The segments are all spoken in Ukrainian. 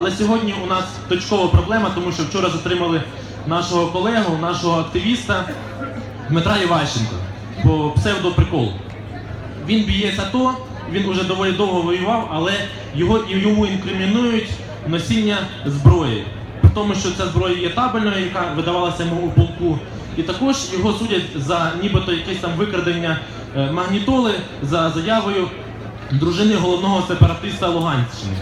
Але сьогодні у нас точкова проблема, тому що вчора затримали нашого колегу, нашого активіста Дмитра Іващенка по псевдоприколу. Він бієць АТО, він уже доволі довго воював, але його йому інкримінують носіння зброї. При тому, що ця зброя є табельною, яка видавалася йому у полку. І також його судять за нібито якесь там викрадення е, магнітоли за заявою дружини головного сепаратиста Луганщини.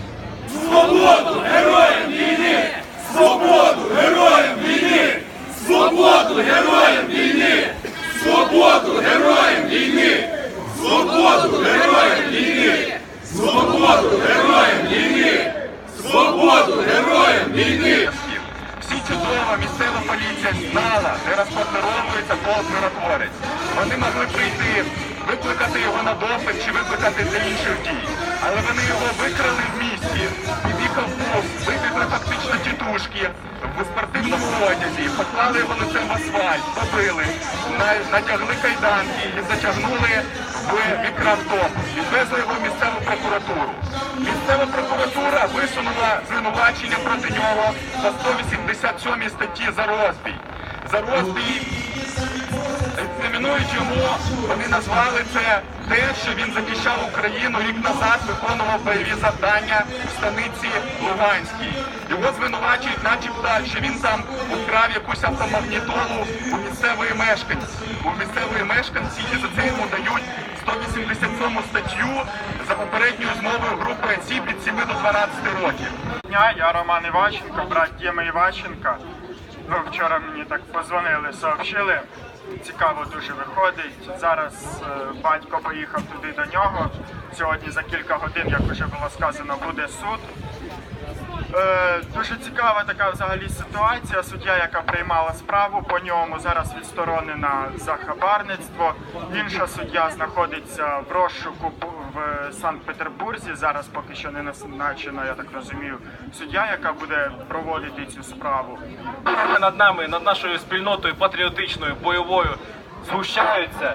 Свободу героям війни! Свободу героям війни! Свободу героям війни! Свободу героям війни! Свободу героям війни! Свободу героям війни! Свободу героям війни! Всі чудово місцева поліція знала, де розпатеровується полк миротворець. Вони могли прийти, викликати його на допит чи викликати для інших дій. Але вони його викрали в місті. Під'їхав повз, вибігли фактично тітушки в спортивному одязі, поклали його лицем в асфальт, побили, на- натягли кайданки і затягнули в мікроавтобус. Відвезли його в місцеву прокуратуру. Місцева прокуратура висунула звинувачення проти нього за 187 статті за розбій. За розбій, екзамінують йому, вони назвали це те, що він захищав Україну рік назад, виконував бойові завдання в станиці Луганській. Його звинувачують, начебто, що він там украв якусь автомагнітолу у місцевої мешканці. У місцевої мешканці і за це йому дають 187 статтю за попередньою змовою групи осіб від 7 до 12 років. я Роман Іващенко, брат Діми Іващенка. Ну, вчора мені так позвонили, сообщили. Цікаво дуже виходить. Зараз е, батько поїхав туди до нього. Сьогодні за кілька годин, як вже було сказано, буде суд. Е, дуже цікава така взагалі ситуація. Суддя, яка приймала справу по ньому, зараз відсторонена за хабарництво. Інша суддя знаходиться в розшуку в Санкт-Петербурзі. Зараз поки що не назначена, я так розумію, суддя, яка буде проводити цю справу. над нами, над нашою спільнотою патріотичною, бойовою згущаються.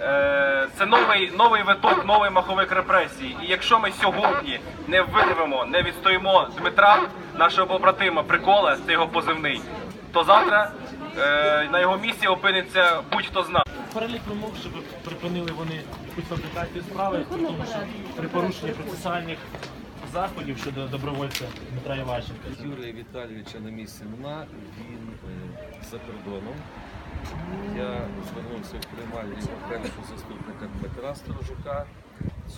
Е, Це новий, новий виток, новий маховик репресій. І якщо ми сьогодні не вирвемо, не відстоїмо Дмитра, нашого побратима, прикола, це його позивний, то завтра е, на його місці опиниться будь-хто з нас. Перелік вимог, щоб припинили вони якусь фабрикацію справи, тому, що при порушенні процесуальних заходів щодо добровольця Дмитра Іващенка. Юрія Віталійовича на місці нема, він е, за кордоном. Я звернувся в приймальню його першого заступника Дмитра Сторожука.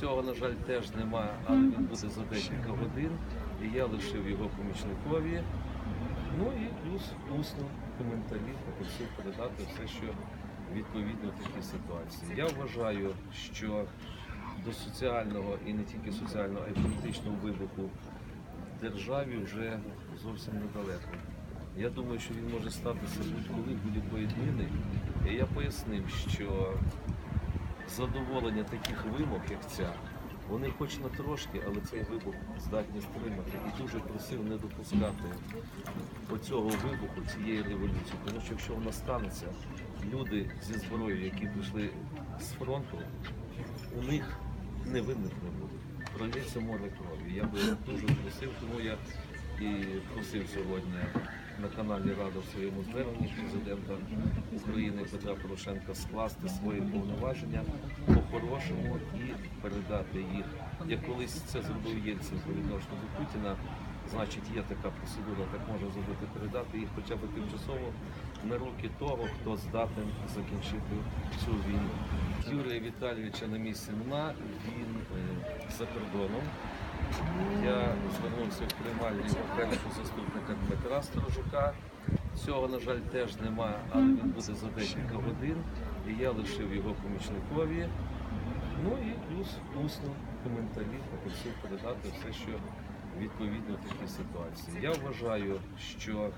Цього, на жаль, теж нема, але він буде за декілька годин. І я лишив його помічникові. Ну і плюс усно коментарі попросив передати все, що відповідно такій ситуації. Я вважаю, що до соціального і не тільки соціального, а й політичного вибуху державі вже зовсім недалеко. Я думаю, що він може статися будь-коли будь-якої днини. І я пояснив, що задоволення таких вимог, як ця, вони хоч на трошки, але цей вибух здатні стримати. І дуже просив не допускати оцього вибуху, цієї революції. Тому що якщо вона станеться, люди зі зброєю, які прийшли з фронту, у них невинних не буде. Пролється море крові. Я би дуже просив, тому я і просив сьогодні на каналі Рада в своєму зверненні президента України Петра Порошенка скласти свої повноваження по-хорошому і передати їх. Як колись це зробив Єльцин по відношенню до Путіна, значить є така процедура, так можна зробити, передати їх хоча б тимчасово на руки того, хто здатен закінчити цю війну. Юрія Віталійовича на місці нема, він е, за кордоном. Я звернувся в приймальню першого заступника Дмитра Сторожука. Цього, на жаль, теж нема, але він буде за декілька годин. І я лишив його помічникові. Ну і плюс усно коментарі попросив передати все, що відповідно такій ситуації. Я вважаю, що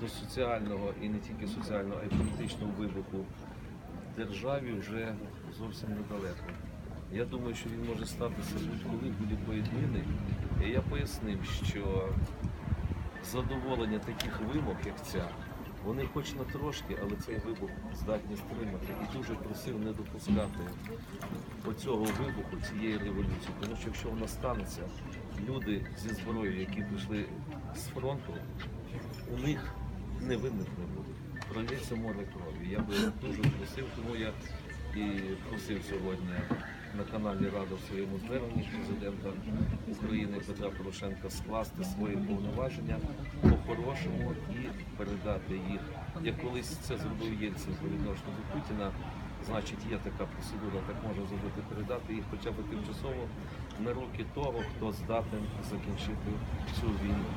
до соціального і не тільки соціального, а й політичного вибуху в державі вже зовсім недалеко. Я думаю, що він може статися будь-коли будь-якої днини. І я пояснив, що задоволення таких вимог, як ця, вони хоч на трошки, але цей вибух здатні стримати. І дуже просив не допускати оцього вибуху, цієї революції. Тому що якщо вона станеться, люди зі зброєю, які прийшли з фронту, у них невинних не буде. Пролється море крові. Я би дуже просив, тому я і просив сьогодні на каналі Рада в своєму зверненні президента України Петра Порошенка скласти свої повноваження по-хорошому і передати їх. Як колись це зробив Єльцин по відношенню до Путіна, значить є така процедура, так може зробити, передати їх хоча б тимчасово на руки того, хто здатен закінчити цю війну.